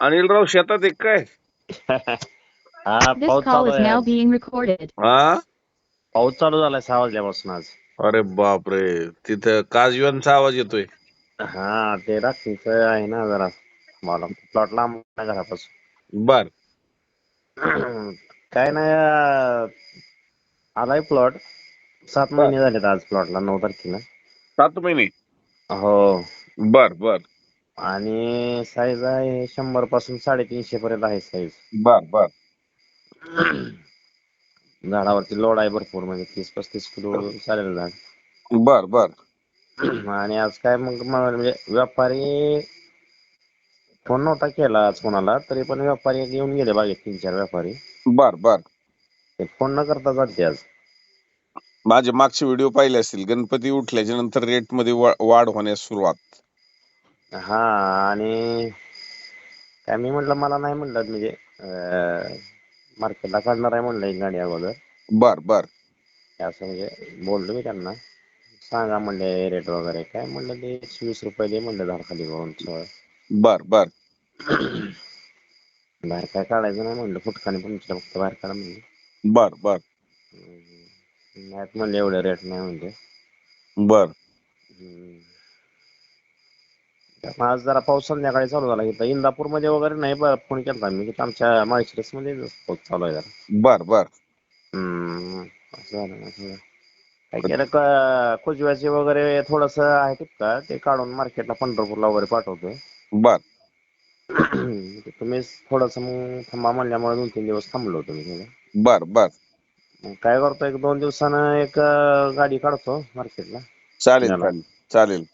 अनिलराव शेतात एक काय? हा This पाऊस call चालू is आहे now आज. being recorded. हा? पाऊस चालू झालाय सहा वाजल्यापासून आज. अरे बापरे तिथं काजव्यांचा आवाज येतोय. हा ते रात्रीचं आहे ना जरा. मला प्लॉट लांब आहे घरापासून. बर. काय नाही अं, आलाय प्लॉट सात महिने झालेत आज प्लॉटला नऊ तारखेला. सात महिने? हो. बर बर. आणि साईज आहे शंभरपासून साडेतीनशे पर्यंत आहे साईज बर बर. झाडावरती लोड आहे भरपूर म्हणजे तीस पस्तीस किलो चालेल झाड. बर बर. आणि आज काय मग म्हणजे व्यापारी फोन नव्हता केला आज कोणाला तरी पण व्यापारी येऊन गेले बागेत तीन चार व्यापारी. बर बर. ते फोन न करता जाते आज. माझे मागचे व्हिडिओ पाहिले असतील गणपती उठल्याच्या नंतर रेटमध्ये वा- वाढ होण्यास सुरुवात. हा आणि काय मी म्हटलं मला नाही म्हटलं म्हणजे मार्केटला काढणार आहे म्हणलं एक गाडी अगोदर. बर बर. असं म्हणजे बोललो मी त्यांना. सांगा म्हणले रेट वगैरे काय म्हणलं ते एकशे वीस रुपये दे म्हणलं झाड खाली बघून सगळं. बर बर. बाहेर काय काढायचं नाही म्हणलं फुटकाने पण फक्त बाहेर काढा म्हणलं. बर बर. नाहीत म्हणले एवढे रेट नाही म्हणजे बर. हम्म. आज जरा पाऊस संध्याकाळी चालू झाला. इथं इंदापूरमध्ये वगैरे नाही बरं फोन केला मी इथं आमच्या माळशिरसमध्ये पाऊस चालू आहे जरा. बर बर. हम्म. असं झालं ना थोडं काय केलं का कुजव्याचे वगैरे थोडस आहे टिपका ते काढून मार्केटला पंढरपूरला वगैरे पाठवतोय. बर. ते तुम्ही थोडस मग थांबा म्हणल्यामुळे दोन तीन दिवस थांबलो होतो मी बर बर. मग काय करतो एक दोन दिवसानं एक अं, गाडी काढतो मार्केटला. चालेल. चालेल चालेल.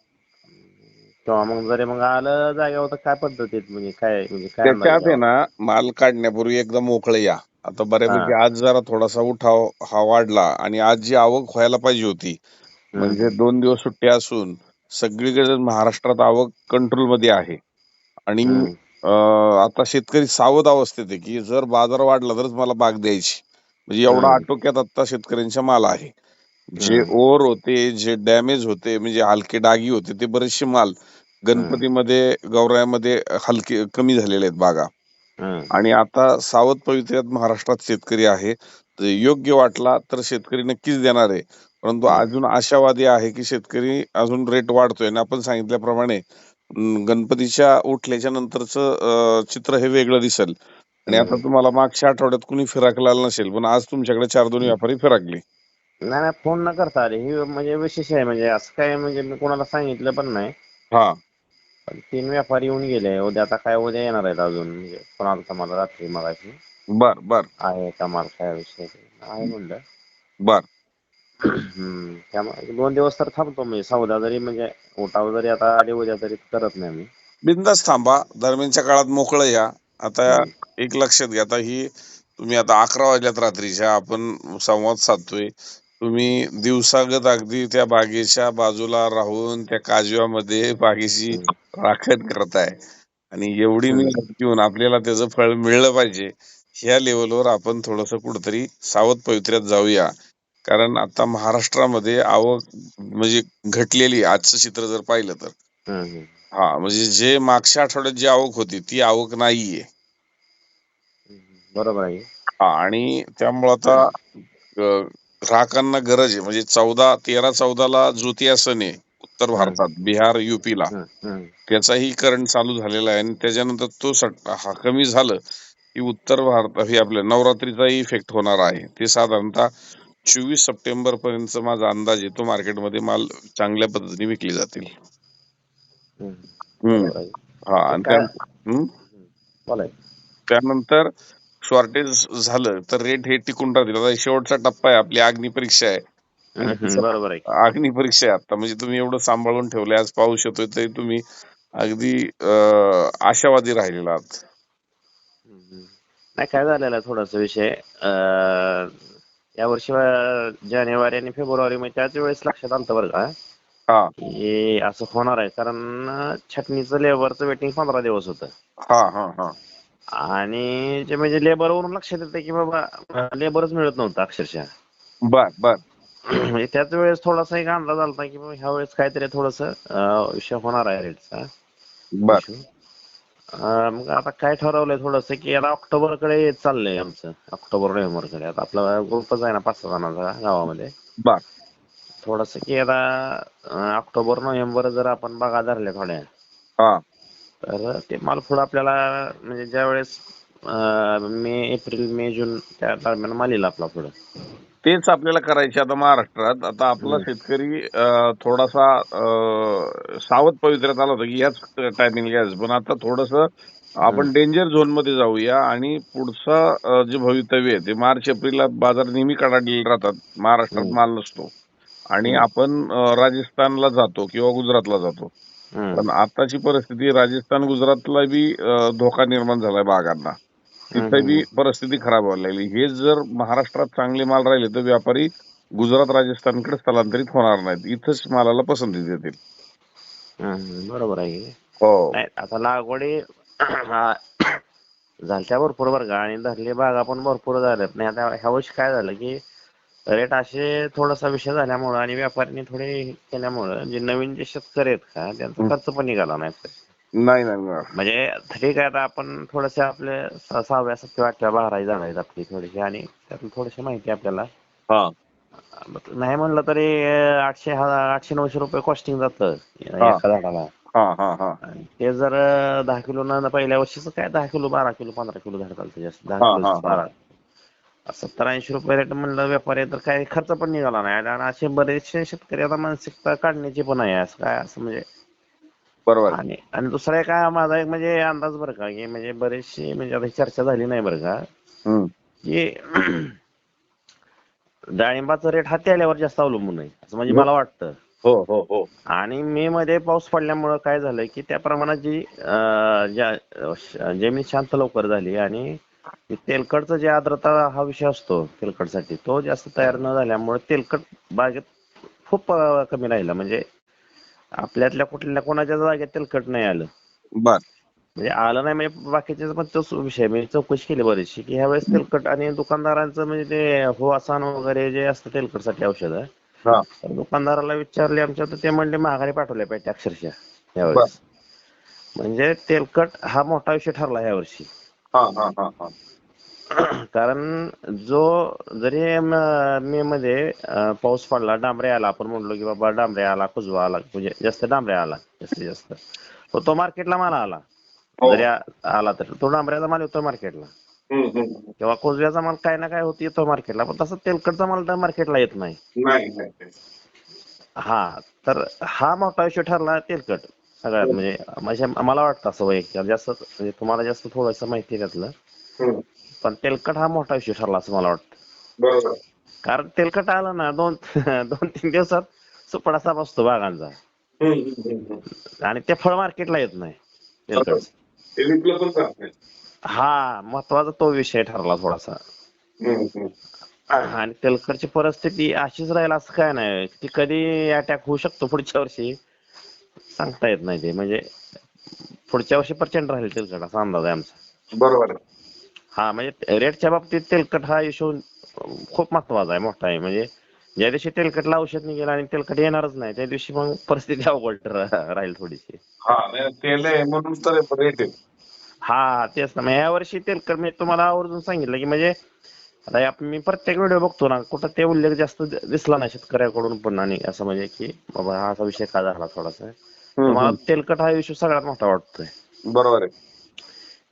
किंवा मग जरी मग आलं जागेवर तर काय पद्धतीत म्हणजे काय म्हणजे काय त्याच्यात आहे? ना माल काढण्यापूर्वी एकदा मोकळे या आता बऱ्यापैकी आज जरा थोडासा उठाव हा वाढला आणि आज जी आवक व्हायला पाहिजे होती. म्हणजे दोन दिवस सुट्टी असून सगळीकडे महाराष्ट्रात आवक कंट्रोलमध्ये आहे आणि आता शेतकरी सावध अवस्थेत आहे की जर बाजार वाढला तरच मला बाग द्यायची म्हणजे एवढा. आटोक्यात आता शेतकऱ्यांच्या माल आहे जे. ओव्हर होते जे डॅमेज होते म्हणजे हलके डागी होते ते बरेचसे माल गणपतीमध्ये गौरायामध्ये हलके कमी झालेले आहेत बागा. आणि आता सावध पवित्र्यात महाराष्ट्रात शेतकरी आहे तर योग्य वाटला तर शेतकरी नक्कीच देणार आहे परंतु. अजून आशावादी आहे की शेतकरी अजून रेट वाढतोय आणि आपण सांगितल्याप्रमाणे गणपतीच्या उठल्याच्या नंतरचं चित्र हे वेगळं दिसेल आणि आता. तुम्हाला मागच्या आठवड्यात कुणी फिराकलेलं नसेल पण आज तुमच्याकडे चार दोन व्यापारी फिराकले नाही नाही फोन न करता आले. ही म्हणजे विशेष आहे म्हणजे असं काय म्हणजे मी कोणाला सांगितलं पण नाही. हा. पण तीन व्यापारी येऊन गेले. उद्या आता काय उद्या येणार आहेत अजून. म्हणजे कोणाला तर मला रात्री मगाशी. बर बर. आहे का माल काय विषय आहे म्हणलं. बर. हम्म. त्यामुळे दोन दिवस तर थांबतो मी. सौदा जरी म्हणजे उठाव जरी आता आले उद्या तरी करत नाही मी. बिंदास थांबा. दरम्यानच्या काळात मोकळं या. आता. एक लक्षात घ्या. आता ही तुम्ही आता अकरा वाजल्यात रात्रीच्या. आपण संवाद साधतोय. तुम्ही दिवसागत अगदी त्या बागेच्या बाजूला राहून त्या काजव्यामध्ये बागेची राखण करताय. आणि एवढी. मेहनत घेऊन आपल्याला त्याचं फळ मिळलं पाहिजे ह्या लेवलवर आपण थोडस कुठतरी सावध पवित्र्यात जाऊया. कारण आता महाराष्ट्रामध्ये आवक म्हणजे घटलेली आजचं चित्र जर पाहिलं तर. हा म्हणजे जे मागच्या आठवड्यात जी आवक होती ती आवक नाहीये. बरोबर आहे. हा, आणि त्यामुळं आता ग्राहकांना गरज आहे. म्हणजे चौदा तेरा चौदाला ज्योतिया सण आहे उत्तर भारतात बिहार युपीला. त्याचाही करंट चालू झालेला आहे. आणि त्याच्यानंतर तो हा कमी झालं की उत्तर भारत हे आपल्या नवरात्रीचाही इफेक्ट होणार आहे. ते साधारणतः चोवीस सप्टेंबर पर्यंत माझा अंदाज येतो मार्केटमध्ये माल चांगल्या पद्धतीने विकले जातील. हा त्यानंतर शॉर्टेज झालं तर रेट हे टिकून राहतील. आता शेवटचा टप्पा आहे आपली अग्नी परीक्षा आहे. बरोबर आहे. अग्नी परीक्षा आहे आता. म्हणजे तुम्ही एवढं सांभाळून ठेवलंय आज पाऊस येतोय तरी तुम्ही अगदी आशावादी राहिलेला आहात. नाही काय झालेला थोडासा विषय? अं, यावर्षी अं, जानेवारी आणि फेब्रुवारी मध्ये त्याच वेळेस लक्षात आलं बरं का? हा. असं होणार आहे. कारण छटणीचं लेबरचं वेटिंग पंधरा दिवस होतं. हा हा हा. आणि जे म्हणजे लेबरवरून लक्षात येतं की बाबा लेबरच मिळत नव्हतं अक्षरशः. बर बर. म्हणजे त्याच वेळेस थोडासा एक अंदाज आलता की बाबा ह्या वेळेस काहीतरी थोडस विषय होणार आहे रेटचा. बर. मग आता काय ठरवलंय थोडस की आता ऑक्टोबरकडे चाललंय आमचं. ऑक्टोबर नोव्हेंबरकडे आता आपला ग्रुपच आहे ना पाच सहा जणांचा गावामध्ये. बर. थोडस की आता ऑक्टोबर नोव्हेंबर जर आपण बागा धरल्या थोड्या. तर ते माल पुढं आपल्याला म्हणजे ज्यावेळेस अं, मे एप्रिल मे जून त्या दरम्यान माल येईल आपला पुढं तेच आपल्याला करायचे आता महाराष्ट्रात आता आपला. शेतकरी थोडासा सावध पवित्र्यात आला होता की याच टायमिंग घ्यायचं पण आता थोडस आपण डेंजर झोनमध्ये जाऊया आणि पुढचं जे भवितव्य आहे ते मार्च एप्रिलला बाजार नेहमी कडाडलेले राहतात महाराष्ट्रात हम्म. माल नसतो आणि हम्म. आपण राजस्थानला जातो किंवा गुजरातला जातो. पण आताची परिस्थिती राजस्थान गुजरातला बी धोका निर्माण झालाय बागांना. तिथे बी परिस्थिती खराब व्हायला लागली. हे जर महाराष्ट्रात चांगले माल राहिले तर व्यापारी गुजरात राजस्थानकडे स्थलांतरित होणार नाहीत. इथंच मालाला पसंती देतील. बरोबर आहे. हो. आता लागवडी झालत्या भरपूर बरं का आणि धरली बागा पण भरपूर झाल्यात नाही आता ह्या वर्षी काय झालं की रेट असे थोडासा विषय झाल्यामुळं आणि व्यापाऱ्यांनी थोडे हे केल्यामुळं जे नवीन जे शेतकरी आहेत का त्यांचा खर्च पण निघाला नाही. नाही नाही. म्हणजे ठीक आहे आता आपण थोडेसे आपले स- सहाव्या सातव्या आठव्या बाराही झाड आहेत आपली थोडीशी आणि त्यातून थोडीशी माहिती आपल्याला. हा. नाही म्हणलं तरी अं, आठशे हा- आठशे नऊशे रुपये कॉस्टिंग जातं. एका झाडाला. हा हा हा. आणि ते जर अं, दहा किलो न पहिल्या वर्षीच काय दहा किलो बारा किलो पंधरा किलो झाड चालतं जास्त. दहा हा, किलो हा. बारा. सत्तर ऐंशी रुपये रेट म्हणलं व्यापारी तर काही खर्च पण निघाला नाही. आणि असे बरेचसे शेतकरी आता मानसिकता काढण्याची पण आहे असं काय असं म्हणजे. बरोबर. आणि आणि दुसरा एक माझा एक म्हणजे अंदाज बरं का की म्हणजे बरेचशी म्हणजे आता ही चर्चा झाली नाही बरं का. हम्म. की डाळिंबाचा रेट हा तेल्यावर जास्त अवलंबून आहे असं म्हणजे मला वाटतं. हो हो हो. आणि मे मध्ये पाऊस पडल्यामुळं काय झालंय की त्या प्रमाणात जी अं, ज्या अं, श- जमीन शांत लवकर झाली आणि तेलकटचं जे आर्द्रता हा विषय असतो तेलकटसाठी तो जास्त तयार न झाल्यामुळे तेलकट बागेत खूप कमी राहिला. म्हणजे आपल्यातल्या कुठल्या कोणाच्या जागेत तेलकट नाही आलं. बर. म्हणजे आलं नाही म्हणजे बाकीचे पण तोच विषय. मी चौकशी केली बरीचशी की ह्यावेळेस तेलकट आणि दुकानदारांचं म्हणजे ते हो आसान वगैरे जे असतं तेलकटसाठी औषधं दुकानदाराला विचारले आमच्या तर ते म्हणले महागारी पाठवले पाहिजे अक्षरशः यावेळेस म्हणजे तेलकट हा मोठा विषय ठरला यावर्षी कारण जो जरी म- मध्ये पाऊस पडला डांबरे आला आपण म्हणलो की बाबा डांबरे आला कुजवा आला म्हणजे जास्त डांबरे आला जास्तीत जास्त तो तो मार्केटला माल आला हो. जरी आला तर तो डांबऱ्याचा माल येतो मार्केटला. किंवा कोजव्याचा माल काय ना काय होत येतो मार्केटला पण तसं तेलकटचा माल मार्केटला येत नाही. हा तर हा मोठा विषय ठरला तेलकट सगळ्यात म्हणजे म्हणजे मला वाटतं असं वैयक्तिक जास्त म्हणजे तुम्हाला जास्त थोडंसं माहिती त्यातलं. पण तेलकट हा मोठा विषय ठरला असं मला वाटतं. कारण तेलकट आलं ना दोन दोन तीन दिवसात सुपडा साप असतो बागांचा. आणि ते फळ मार्केटला येत नाही तेलकट. हा महत्त्वाचा तो विषय ठरला थोडासा. आणि तेलकटची परिस्थिती अशीच राहील असं काय नाही. ती कधी अटॅक होऊ शकतो पुढच्या वर्षी. सांगता येत नाही ते. म्हणजे पुढच्या वर्षी प्रचंड राहील तेलकट असा अंदाज आहे आमचा. बरोबर आहे. हा म्हणजे रेटच्या बाबतीत तेलकट हा इशू खूप महत्त्वाचा आहे मोठा आहे. म्हणजे ज्या दिवशी तेलकटला औषध निघेल आणि तेलकट येणारच नाही त्या दिवशी मग परिस्थिती अवघड रा- राहील थोडीशी. हा नाही, तेल आहे म्हणून तर रेट आहे. हा तेच ना. मग या वर्षी तेलकट मी तुम्हाला आवर्जून सांगितलं की म्हणजे आता या- मी प्रत्येक व्हिडिओ बघतो ना कुठं ते उल्लेख जास्त दिसला नाही शेतकऱ्याकडून पण आणि असं म्हणजे की बाबा हा असा विषय का झाला थोडासा. मला. तेलकट हा इश्यू सगळ्यात मोठा वाटतोय. बरोबर आहे.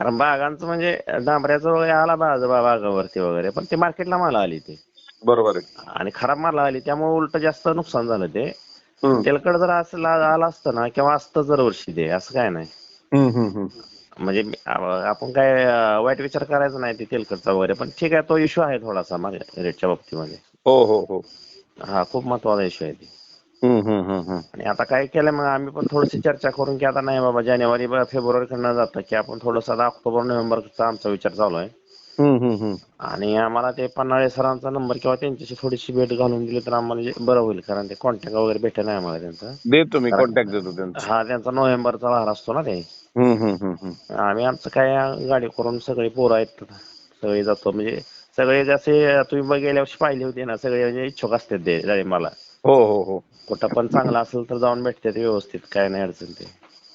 कारण बागांचं म्हणजे डांबऱ्याचं वगैरे आला बाज बागावरती वगैरे पण ते मार्केटला माल आली ते. बरोबर आहे. आणि खराब माल आली त्यामुळे उलट जास्त नुकसान झालं ते. तेलकट जर असं आलं असतं ना किंवा असतं जर वर्षी ते असं काय नाही. म्हणजे आपण काय वाईट विचार करायचा नाही ते तेलकटचा वगैरे पण ठीक आहे तो इश्यू आहे थोडासा माझ्या रेटच्या बाबतीमध्ये. हो हो हो. हा खूप महत्त्वाचा इश्यू आहे ते. आणि आता काय केलं मग? आम्ही पण थोडीशी चर्चा करून की आता नाही बाबा जानेवारी फेब्रुवारी कडनं जातं की आपण थोडंसं आता ऑक्टोबर नोव्हेंबरचा आमचा विचार चालू आहे. आणि आम्हाला ते पन्हाळे सरांचा नंबर किंवा त्यांच्याशी थोडीशी भेट घालून दिली तर आम्हाला बरं होईल कारण ते कॉन्टॅक्ट वगैरे भेटेल नाही आम्हाला त्यांचा. देतो मी कॉन्टॅक्ट देतो त्यांचा. हा त्यांचा नोव्हेंबरचा भार असतो ना ते. आम्ही आमचं काय गाडी करून सगळे पोरं आहेत सगळे जातो. म्हणजे सगळे जसे तुम्ही बघ गेल्या वर्षी पाहिले होते ना सगळे म्हणजे इच्छुक असतात ते मला. हो हो हो. कुठं पण चांगलं असेल तर जाऊन भेटतात व्यवस्थित. काय नाही अडचण ते.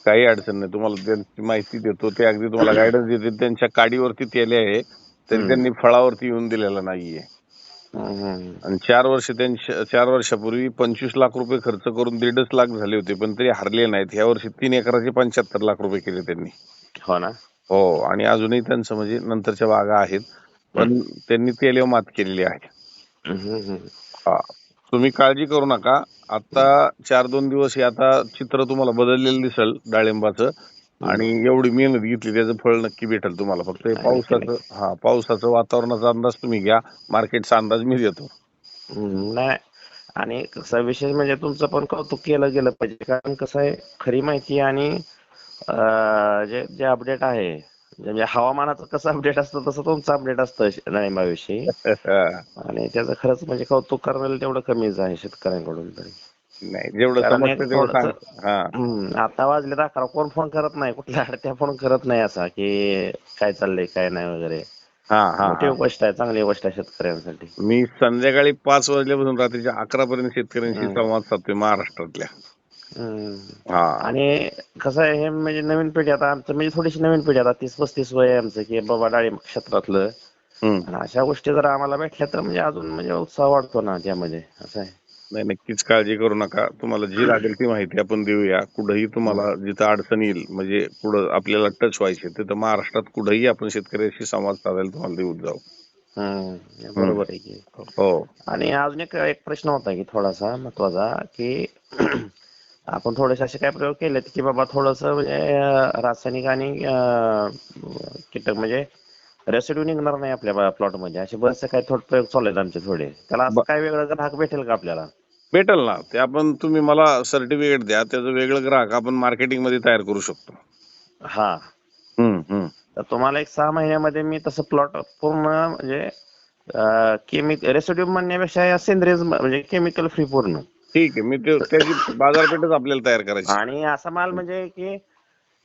काही अडचण नाही. तुम्हाला त्यांची माहिती देतो ते अगदी तुम्हाला गायडन्स देते त्यांच्या काडीवरती तेले आहे तरी. त्यांनी फळावरती येऊन दिलेला नाहीये. आणि चार वर्ष त्यांच्या चार वर्षापूर्वी पंचवीस लाख रुपये खर्च करून दीडच लाख झाले होते पण तरी हरले नाहीत. ह्या वर्षी तीन एकराचे पंच्याहत्तर लाख रुपये केले त्यांनी. हो ना? हो आणि अजूनही त्यांचं म्हणजे नंतरच्या बागा आहेत पण त्यांनी तेलेव मात केलेली आहे. तुम्ही काळजी करू नका. आता चार दोन दिवस हे आता चित्र तुम्हाला बदललेलं दिसल डाळिंबाचं. आणि एवढी मेहनत घेतली त्याचं फळ नक्की भेटेल तुम्हाला. फक्त हे पावसाचं हा पावसाचं वातावरणाचा अंदाज तुम्ही घ्या. मार्केटचा अंदाज मी देतो. हम्म, नाही. आणि कसं विशेष म्हणजे तुमचं पण कौतुक केलं गेलं पाहिजे. कारण कसं आहे खरी माहिती आणि अं, जे जे अपडेट आहे म्हणजे हवामानाचं कसं अपडेट असतं तसं तुमचं अपडेट असतं डाळिंबाविषयी आणि त्याचं खरंच म्हणजे कौतुक करायला तेवढं कमीच आहे शेतकऱ्यांकडून तरी. नाही जेवढं हा आता वाजले अकरा कोण फोन करत नाही? कुठल्या अडत्या फोन करत नाही असा की काय चाललंय काय नाही वगैरे. मोठी. गोष्ट आहे चांगली गोष्ट आहे शेतकऱ्यांसाठी. मी संध्याकाळी पाच वाजल्यापासून रात्रीच्या अकरा पर्यंत शेतकऱ्यांशी. संवाद साधतोय महाराष्ट्रातल्या. आणि कसं आहे हे म्हणजे नवीन पिढी आता आमचं म्हणजे थोडीशी नवीन पिढी आता तीस पस्तीस वय आहे आमचं की बाबा डाळिंब क्षेत्रातलं. आणि अशा गोष्टी जर आम्हाला भेटल्या तर म्हणजे अजून म्हणजे उत्साह वाढतो ना त्यामध्ये असं आहे. नाही नक्कीच काळजी करू नका. तुम्हाला जी लागेल ती माहिती आपण देऊया. कुठंही तुम्हाला जिथं अडचण येईल म्हणजे कुठं आपल्याला टच व्हायचे तिथं महाराष्ट्रात कुठंही आपण शेतकऱ्याशी संवाद साधायला तुम्हाला देऊन जाऊ. बरोबर आहे की. हो. आणि अजून एक प्रश्न होता की थोडासा महत्त्वाचा की आपण थोडेसे असे काय प्रयोग केलेत की बाबा थोडस म्हणजे रासायनिक आणि कीटक म्हणजे रेसिड्यू निघणार नाही आपल्या प्लॉटमध्ये असे बरेचसे काही थोडे प्रयोग चालू आहेत आमचे थोडे. त्याला असं काय वेगळं ग्राहक भेटेल का आपल्याला? भेटेल ना. ते आपण तुम्ही मला सर्टिफिकेट द्या. त्याचं वेगळं ग्राहक आपण मार्केटिंगमध्ये तयार करू शकतो. हा. तर तुम्हाला एक सहा महिन्यामध्ये मी तसं प्लॉट पूर्ण म्हणजे केमिक रेसिड्यू म्हणण्यापेक्षा सेंद्रिय म्हणजे केमिकल फ्री पूर्ण. ठीक आहे मी ते त्याची बाजारपेठच आपल्याला तयार करायची. आणि असा माल म्हणजे की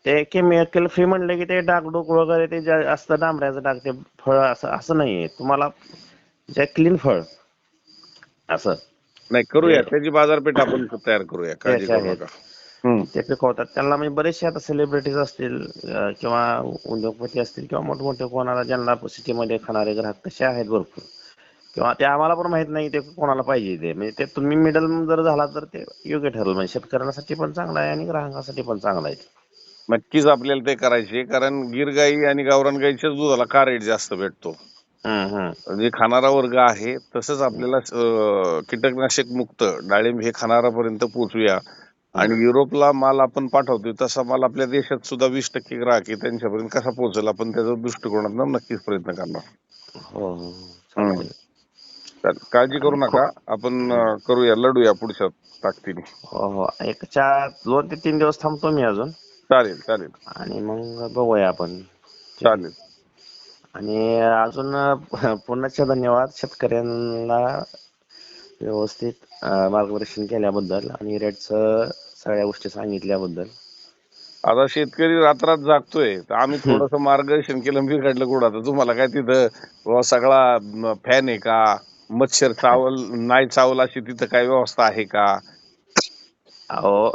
ते केमिकल फ्री म्हणलं की ते डागडुग वगैरे ते जे असतं डांबऱ्याचं डाग ते फळ असं असं नाहीये तुम्हाला जे क्लीन फळ असं. नाही करूया. त्याची बाजारपेठ आपण तयार करूया. काळजी करू. नका. हम्म. ते पिकवतात. त्यांना म्हणजे बरेचसे आता सेलिब्रिटीज असतील अं, किंवा उद्योगपती असतील किंवा मोठमोठे कोणाला ज्यांना सिटीमध्ये खाणारे ग्राहक तसे आहेत भरपूर. किंवा ते आम्हाला पण माहीत नाही ते कोणाला पाहिजे ते. म्हणजे ते तुम्ही मिडल जर झाला तर ते योग्य ठरेल. म्हणजे शेतकऱ्यांसाठी पण चांगलं आहे आणि ग्राहकासाठी पण चांगलं आहे. नक्कीच आपल्याला ते करायचे. कारण गिर गाई आणि गावरान गाईच्याच दुधाला का रेट जास्त भेटतो? हम्म, हम्म. जे खाणारा वर्ग आहे तसंच आपल्याला अं, कीटकनाशक मुक्त डाळिंब हे खाणारापर्यंत पोहोचूया. आणि युरोपला माल आपण पाठवतोय तसा माल आपल्या देशात सुद्धा वीस टक्के ग्राहक आहे. त्यांच्यापर्यंत कसा पोहोचेल? आपण त्याचा दृष्टिकोनातून नक्कीच प्रयत्न करणार. हो हो चालतंय. चालेल. काळजी करू नका. आपण अं, करूया. लढूया पुढच्या ताकदीने. हो हो. एक चार दोन ते तीन दिवस थांबतो मी अजून. चालेल चालेल. आणि मग बघूया आपण. चालेल. आणि अजून अं, पुन्हा धन्यवाद शेतकऱ्यांना व्यवस्थित अं, मार्गदर्शन केल्याबद्दल आणि रेटचं सगळ्या गोष्टी सांगितल्याबद्दल. आता शेतकरी रात्रात जागतोय. तर आम्ही थोडस मार्गदर्शन केलं बिघडलं कुठं आता तुम्हाला काय तिथं बुवा सगळा फॅन आहे का? मच्छर चावल नाही चावल अशी तिथं काय व्यवस्था आहे का? अहो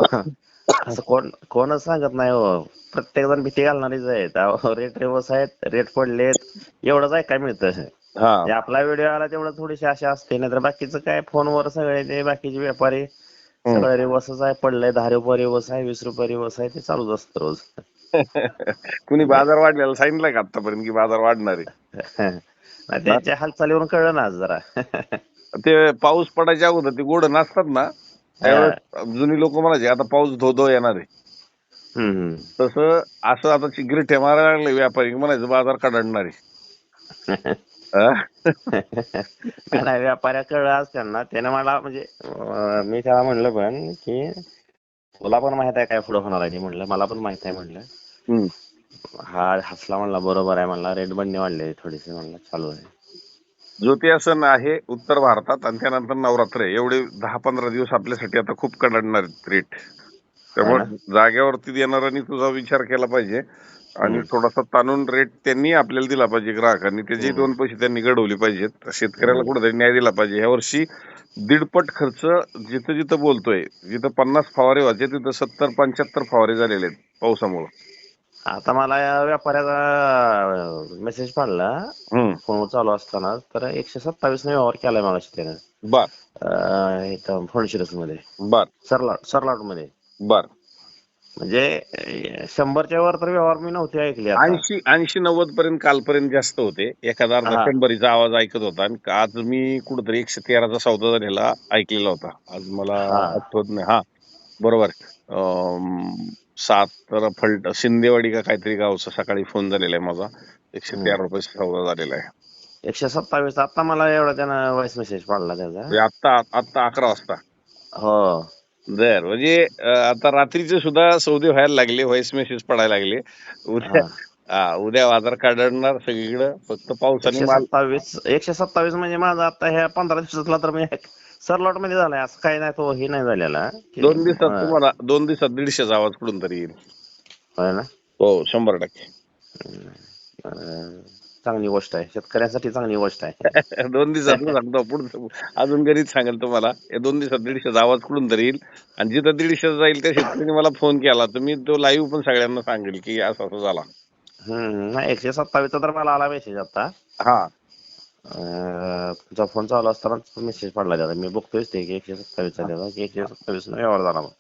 असं कोण कोणच सांगत नाही हो. प्रत्येक जण भीती घालणारीच आहेत. अहो रेट रेवस आहेत रेट पडलेत. एवढंच आहे काय मिळतं? हा. म्हणजे आपला व्हिडिओ आला तेवढं थोडीशी आशा असते. नाहीतर बाकीचं काय? फोनवर सगळे ते बाकीचे व्यापारी सगळं रिवर्सच आहे पडलंय. दहा रुपये रिवर्स आहे वीस रुपये रिवर्स आहे ते चालूच असतं रोज. कुणी बाजार वाढलेला सांगितलं का आतापर्यंत की बाजार वाढणार? आहे नाही, त्यांच्या हालचालीवरून कळलं ना आज जरा. ते पाऊस पडायच्या अगोदर ते गोड नसतात ना त्यावेळेस जुनी लोक म्हणायचे आता पाऊस धो धो येणार आहे. हम्म. तसं असं आता चिगरीठ्या मारायला लागले व्यापारी म्हणायचं बाजार काढणार आहे? नाही व्यापाऱ्या कळलं आज त्यांना. त्याने मला म्हणजे अं, मी त्याला म्हणलं पण की तुला पण माहीत आहे काय पुढे होणार आहे? ते म्हणलं मला पण माहीत आहे म्हणलं. हा हसला म्हणला बरोबर आहे म्हणला. रेट बंदी वाढले थोडीशी म्हणलं चालू आहे. ज्योतिया सण आहे उत्तर भारतात आणि त्यानंतर नवरात्र आहे. एवढे दहा पंधरा दिवस आपल्यासाठी आता खूप कडणार रेट त्यामुळे जाग्यावरती देणाऱ्यांनी तुझा विचार केला पाहिजे आणि थोडासा ताणून रेट त्यांनी आपल्याला दिला पाहिजे ग्राहकांनी. त्याचे दोन पैसे त्यांनी घडवले पाहिजेत शेतकऱ्याला कुठेतरी न्याय दिला पाहिजे. ह्या वर्षी दीडपट खर्च जिथं जिथं बोलतोय जिथं पन्नास फवारे व्हायचे तिथं सत्तर पंच्याहत्तर फवारे झालेले आहेत पावसामुळे. आता मला या व्यापाऱ्याचा मेसेज पडला. हम्म. फोन चालू असताना तर एकशे सत्तावीस ने व्यवहार केलाय त्यानं. बर. फळशिरसमध्ये बर. सरलाट सरलाटमध्ये बर. म्हणजे शंभरच्या वर तर व्यवहार मी नव्हते ऐकले. ऐंशी ऐंशी नव्वद पर्यंत कालपर्यंत जास्त होते. एखादा अर्धा. शंभरीचा आवाज ऐकत होता. आणि आज मी कुठेतरी एकशे तेराचा सौदा झालेला ऐकलेला होता. आज मला. आठवत नाही. हा. बरोबर. अं, सात तर फलट शिंदेवाडी का काहीतरी गावचा सकाळी फोन झालेला आहे माझा. एकशे. तेरा रुपये सौदा झालेला आहे. एकशे सत्तावीस आता मला एवढा त्यानं व्हॉइस मेसेज पडला त्याचा. म्हणजे आत्ता आत्ता अकरा वाजता. हो. बर म्हणजे अं, आता रात्रीचे सुद्धा सौदे व्हायला लागले व्हॉइस मेसेज पडायला लागले. उद्या हा. हा, उद्या बाजार काढणार सगळीकडे फक्त पावसाने एकशे माल सत्तावीस एकशे सत्तावीस म्हणजे माझा आता ह्या पंधरा दिवसातला तर मी सरलॉटमध्ये झालाय असं काही नाही तो हे नाही झालेला. दोन दिवसात हा, तुम्हाला दोन दिवसात दीडशेचा आवाज कुठून तरी येईल. होय ना? हो शंभर टक्के. अं, चांगली गोष्ट आहे. शेतकऱ्यांसाठी चांगली गोष्ट आहे. दोन दिवसात मी सांगतो पुढचं अजून गणित सांगेल तुम्हाला. या दोन दिवसात दीडशेचा आवाज कुठून तरी येईल. आणि जिथं दीडशे जाईल त्या शेतकऱ्यांनी मला फोन केला तर मी तो लाईव्ह पण सगळ्यांना सांगेल की असं असं झाला. हम्म. नाही एकशे सत्तावीसचा तर मला आला मेसेज आता. हा. तुमचा फोन चालू असताना मेसेज पडला त्याचा. मी बघतोयच ते की एकशे सत्तावीसचा त्याचा की एकशे सत्तावीस व्यवहार झाला म्हणून.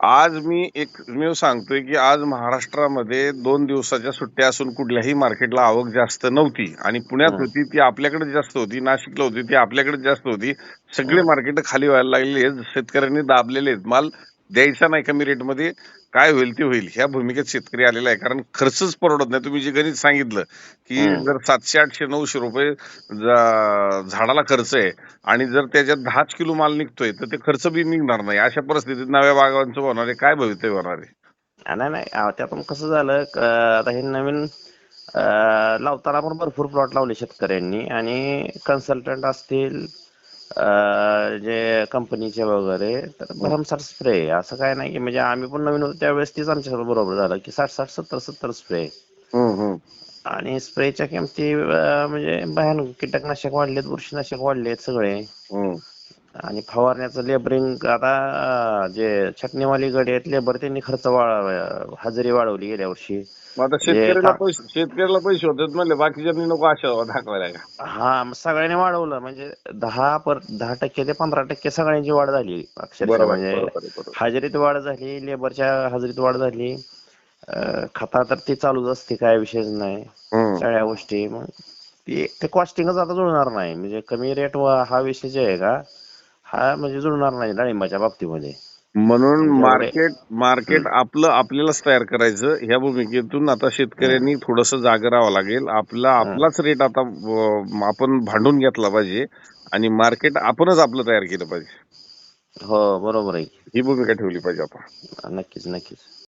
आज मी एक मी सांगतोय की आज महाराष्ट्रामध्ये दोन दिवसाच्या सुट्ट्या असून कुठल्याही मार्केटला आवक जास्त नव्हती. आणि पुण्यात. होती ती आपल्याकडे जास्त होती नाशिकला होती ती आपल्याकडे जास्त होती. सगळे मार्केट खाली व्हायला लागलेली आहेत शेतकऱ्यांनी दाबलेले आहेत. माल द्यायचा नाही कमी रेटमध्ये काय होईल ते होईल. ह्या भूमिकेत शेतकरी आलेला आहे. कारण खर्चच परवडत नाही. तुम्ही जे गणित सांगितलं की. जर सातशे आठशे नऊशे रुपये झाडाला खर्च आहे आणि जर त्याच्यात दहाच किलो माल निघतोय तर ते खर्च बी निघणार नाही. अशा परिस्थितीत नव्या बागांचं होणार आहे. काय भवितव्य होणार आहे? नाही नाही त्यातून कसं झालं आता हे नवीन लावताना पण भरपूर प्लॉट लावले शेतकऱ्यांनी आणि कन्सल्टंट असतील जे कंपनीचे वगैरे तर भरमसाठ स्प्रे असं काय नाही की म्हणजे आम्ही पण नवीन होतो त्यावेळेस तीच आमच्या बरोबर झालं की साठ साठ सत्तर सत्तर स्प्रे. आणि स्प्रेच्या किमती म्हणजे भयानक कीटकनाशक वाढलेत बुरशीनाशक वाढलेत सगळे. आणि फवारण्याचं लेबरिंग आता जे छटणीवाली गडी आहेत लेबर त्यांनी खर्च वाढ हजेरी वाढवली गेल्या वर्षी. मग आता शेतकऱ्याला पैसे शेतकऱ्याला पैसे होतात म्हणले बाकीच्यांनी नको आशा दाखवायला का? हा मग सगळ्यांनी वाढवलं. म्हणजे दहा पर दहा टक्के ते पंधरा टक्के सगळ्यांची वाढ झाली. अक्षरशः बरोबर म्हणजे बरोबर. हजेरीत वाढ झाली लेबरच्या हजेरीत वाढ झाली. अं, खता तर ती चालूच असते काय विषयच नाही. हम्म. सगळ्या गोष्टी. मग ती ते कॉस्टिंगच आता जुळणार नाही. म्हणजे कमी रेट हा विषय जे आहे का हा म्हणजे जुळणार नाही डाळिंबाच्या बाबतीमध्ये. म्हणून मार्केट मार्केट आपलं आपल्यालाच तयार करायचं. ह्या भूमिकेतून आता शेतकऱ्यांनी थोडस जाग राहावं लागेल. आपला आपलाच रेट आता आपण भांडून घेतला पाहिजे आणि मार्केट आपणच आपलं तयार केलं पाहिजे. हो बरोबर आहे. ही भूमिका ठेवली पाहिजे आपण. नक्कीच नक्कीच.